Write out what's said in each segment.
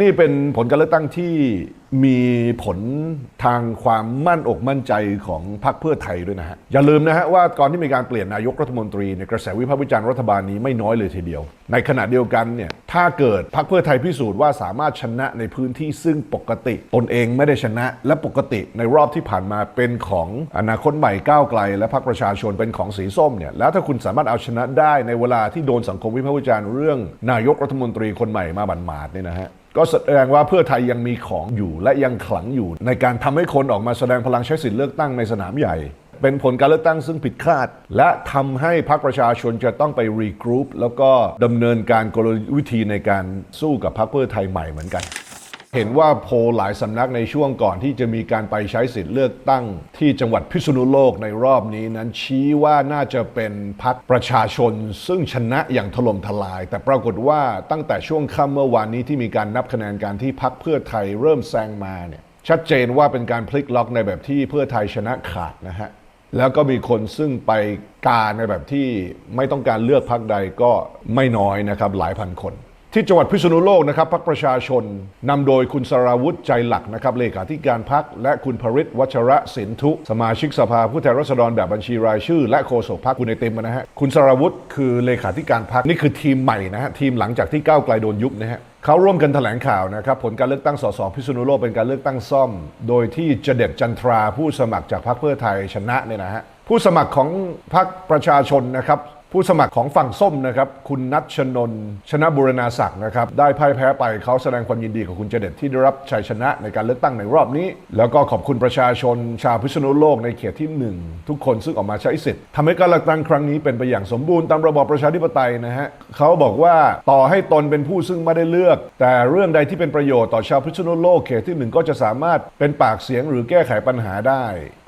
นี่เป็นผลการเลือกตั้งที่ มีผลทางความมั่นอกมั่นใจของพรรคเพื่อไทยด้วยนะฮะ อย่าลืมนะฮะว่าก่อนที่มีการเปลี่ยนนายกรัฐมนตรีในกระแสวิพากษ์วิจารณ์รัฐบาลนี้ไม่น้อยเลยทีเดียว ในขณะเดียวกันเนี่ยถ้าเกิดพรรคเพื่อไทยพิสูจน์ว่าสามารถชนะในพื้นที่ซึ่งปกติ ตนเองไม่ได้ชนะ และปกติในรอบที่ผ่านมาเป็นของอนาคตใหม่ก้าวไกล และพรรคประชาชนเป็นของสีส้มเนี่ยแล้วถ้าคุณสามารถเอาชนะได้ในเวลาที่โดนสังคมวิพากษ์วิจารณ์เรื่อง นายกรัฐมนตรีคนใหม่มาบันมาดเนี่ยนะฮะก็แสดงว่าเพื่อไทยยังมีของอยู่และยังขลังอยู่ ในการทำให้คนออกมาแสดงพลังใช้สิทธิเลือกตั้งในสนามใหญ่ เป็นผลการเลือกตั้งซึ่งผิดคาด และทำให้พรรคประชาชนจะต้องไปรีกรุ๊ปแล้วก็ดำเนินการกลวิธีในการสู้กับพรรคเพื่อไทยใหม่เหมือนกัน เห็นว่าโพลหลายสำนักในช่วงก่อนที่จะมีการไปใช้สิทธิ์เลือกตั้งที่จังหวัดพิษณุโลกในรอบนี้นั้นชี้ว่าน่าจะเป็นพรรคประชาชน ซึ่งชนะอย่างถล่มทลาย แต่ปรากฏว่าตั้งแต่ช่วงค่ำเมื่อวานนี้ที่มีการนับคะแนนการที่พรรคเพื่อไทยเริ่มแซงมาเนี่ยชัดเจนว่าเป็นการพลิกล็อกในแบบที่เพื่อไทยชนะขาดนะฮะแล้วก็มีคนซึ่งไปกาในแบบที่ไม่ต้องการเลือกพรรคใดก็ไม่น้อยนะครับหลายพันคน ที่จังหวัดพิษณุโลกนะครับพรรคประชาชนนำโดยคุณสราวุธใจหลักนะครับเลขาธิการพรรคและคุณพริตวัชระสินทุ สมาชิกสภาผู้แทนราษฎรแบบบัญชีรายชื่อ และโฆษกพรรคคุณไอติมนะฮะคุณสราวุธคือเลขาธิการพรรคนี่คือทีมใหม่นะฮะทีมหลังจากที่ก้าวไกลโดนยุบนะฮะเขาร่วมกันแถลงข่าวนะครับผลการเลือกตั้งสสพิษณุโลกเป็นการเลือกตั้งซ่อม โดยที่เจเด็ดจันทราผู้สมัครจากพรรคเพื่อไทยชนะเนี่ยนะฮะผู้สมัครของพรรคประชาชนนะครับ ผู้สมัครของฝั่งส้มนะครับ คุณนัทชนน์ชนะบุรณาศักดิ์นะครับ ได้พ่ายแพ้ไปเขาแสดงความยินดีกับคุณเจเด็ดที่ได้รับชัยชนะในการเลือกตั้งในรอบนี้ แล้วก็ขอบคุณประชาชนชาวพิษณุโลกในเขตที่หนึ่งทุกคนซึ่งออกมาใช้สิทธิ์ทำให้การเลือกตั้งครั้งนี้เป็นไปอย่างสมบูรณ์ตามระบอบประชาธิปไตยนะฮะเขาบอกว่าต่อให้ตนเป็นผู้ซึ่งไม่ได้เลือก แต่เรื่องใดที่เป็นประโยชน์ต่อชาวพิษณุโลกเขตที่หนึ่งก็จะสามารถเป็นปากเสียงหรือแก้ไขปัญหาได้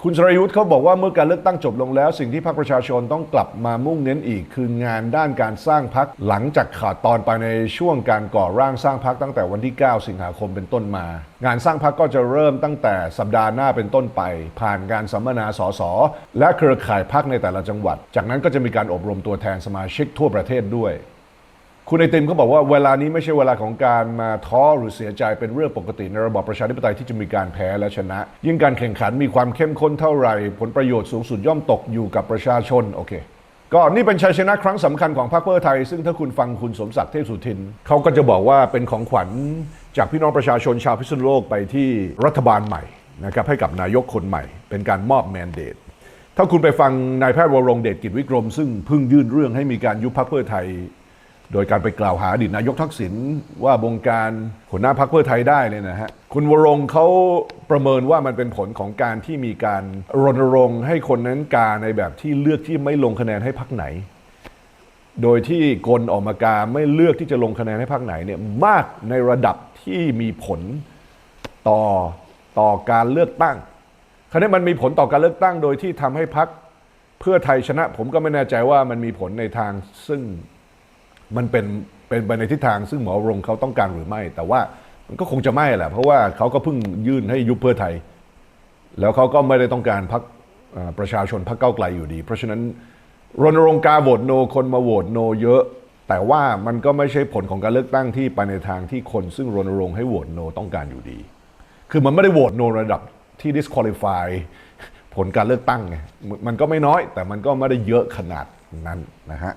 คุณสรยุทธ์เขาบอกว่าเมื่อการเลือกตั้งจบลงแล้ว สิ่งที่พรรคประชาชนต้องกลับมามุ่งเน้นอีก คืองานด้านการสร้างพรรคหลังจากขาดตอนไปในช่วงการก่อร่างสร้างพรรคตั้งแต่วันที่ 9 สิงหาคมเป็นต้นมา งานสร้างพรรคก็จะเริ่มตั้งแต่สัปดาห์หน้าเป็นต้นไป ผ่านการสัมมนาสสและเครือข่ายพรรคในแต่ละจังหวัด จากนั้นก็จะมีการอบรมตัวแทนสมาชิกทั่วประเทศด้วย คุณไอติมเขาบอกว่าเวลานี้ไม่ใช่เวลาของการมาท้อหรือเสียใจเป็นเรื่องปกติในระบอบประชาธิปไตยที่จะมีการแพ้และชนะ ยิ่งการแข่งขันมีความเข้มข้นเท่าไหร่ ผลประโยชน์สูงสุดย่อมตกอยู่กับประชาชนโอเคก็นี่เป็นชัยชนะครั้งสำคัญของพรรคเพื่อไทย ซึ่งถ้าคุณฟังคุณสมศักดิ์เทพสุทินเขาก็จะบอกว่าเป็นของขวัญจากพี่น้องประชาชนชาวพิษณุโลกไปที่รัฐบาลใหม่นะครับให้กับนายกคนใหม่ เป็นการมอบแมนเดตถ้าคุณไปฟังนายแพทย์วรงเดชกิจวิกรม ซึ่งเพิ่งยื่นเรื่องให้มีการยุบพรรคเพื่อไทย โดยการไปกล่าวหาอดีตนายกทักษิณว่าบงการหัวหน้าพรรคเพื่อไทยได้เนี่ยนะฮะ คุณวรงเขาประเมินว่ามันเป็นผลของการที่มีการรณรงค์ให้คนนั้นกาในแบบที่เลือกที่ไม่ลงคะแนนให้พรรคไหน โดยที่กลออกมากาไม่เลือกที่จะลงคะแนนให้พรรคไหนเนี่ยมากในระดับที่มีผลต่อต่อการเลือกตั้งคราวนี้มันมีผลต่อการเลือกตั้งโดยที่ทำให้พรรคเพื่อไทยชนะ ผมก็ไม่แน่ใจว่ามันมีผลในทางซึ่ง มันเป็นเป็นไปในทิศทางซึ่งหมอรงเขาต้องการหรือไม่ แต่ว่ามันก็คงจะไม่แหละ เพราะว่าเขาก็เพิ่งยื่นให้ยุบเพื่อไทย แล้วเขาก็ไม่ได้ต้องการพักประชาชนพักเก้าไกลอยู่ดี เพราะฉะนั้นรณรงค์การโหวตโนคนมาโหวตโนเยอะ แต่ว่ามันก็ไม่ใช่ผลของการเลือกตั้งที่ไปในทางที่คนซึ่งรณรงค์ให้โหวตโนต้องการอยู่ดี คือมันไม่ได้โหวตโนระดับที่ disqualify ผลการเลือกตั้งไงมันก็ไม่น้อย แต่มันก็ไม่ได้เยอะขนาดนั้นนะฮะ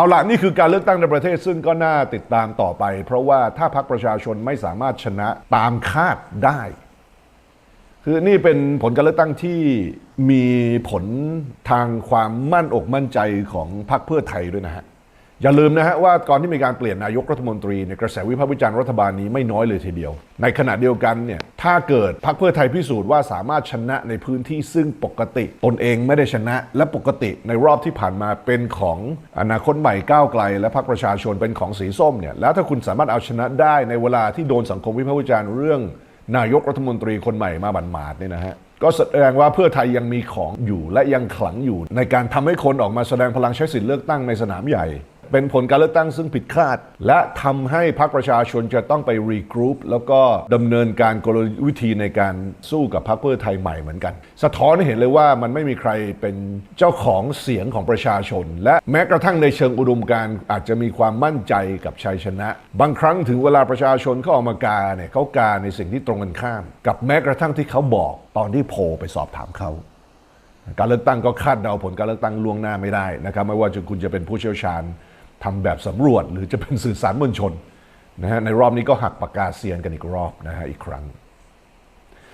เอาละนี่คือการเลือกตั้งในประเทศซึ่งก็น่าติดตามต่อไป เพราะว่าถ้าพรรคประชาชนไม่สามารถชนะตามคาดได้ คือนี่เป็นผลการเลือกตั้งที่มีผลทางความมั่นอกมั่นใจของพรรคเพื่อไทยด้วยนะฮะ อย่าลืมนะฮะว่าก่อนที่มีการเปลี่ยนนายกรัฐมนตรีในกระแสวิพากษ์วิจารณ์รัฐบาลนี้ไม่น้อยเลยทีเดียว ในขณะเดียวกันเนี่ยถ้าเกิดพรรคเพื่อไทยพิสูจน์ว่าสามารถชนะในพื้นที่ซึ่งปกติตนเองไม่ได้ชนะ และปกติในรอบที่ผ่านมาเป็นของอนาคตใหม่ก้าวไกล และพรรคประชาชนเป็นของสีส้มเนี่ยแล้วถ้าคุณสามารถเอาชนะได้ในเวลาที่โดนสังคมวิพากษ์วิจารณ์เรื่อง นายกรัฐมนตรีคนใหม่มาบันมาดเนี่ยนะฮะก็แสดงว่าเพื่อไทยยังมีของอยู่และยังขลังอยู่ ในการทำให้คนออกมาแสดงพลังใช้สิทธิเลือกตั้งในสนามใหญ่ เป็นผลการเลือกตั้งซึ่งผิดคาด และทำให้พรรคประชาชนจะต้องไปรีกรุ๊ปแล้วก็ดำเนินการกลวิธีในการสู้กับพรรคเพื่อไทยใหม่เหมือนกัน สะท้อนให้เห็นเลยว่ามันไม่มีใครเป็นเจ้าของเสียงของประชาชน และแม้กระทั่งในเชิงอุดมการอาจจะมีความมั่นใจกับชัยชนะ บางครั้งถึงเวลาประชาชนเขาออกมากาเนี่ยเขากาในสิ่งที่ตรงกันข้าม กับแม้กระทั่งที่เขาบอกตอนที่โพลไปสอบถามเขาการเลือกตั้งก็คาดเดาผลการเลือกตั้งล่วงหน้าไม่ได้นะครับ ไม่ว่าจะคุณจะเป็นผู้เชี่ยวชาญ ทำแบบสำรวจ หรือจะเป็นสื่อสารมวลชนนะฮะในรอบนี้ก็หักปากกาเซียนกันอีกรอบนะฮะอีกครั้ง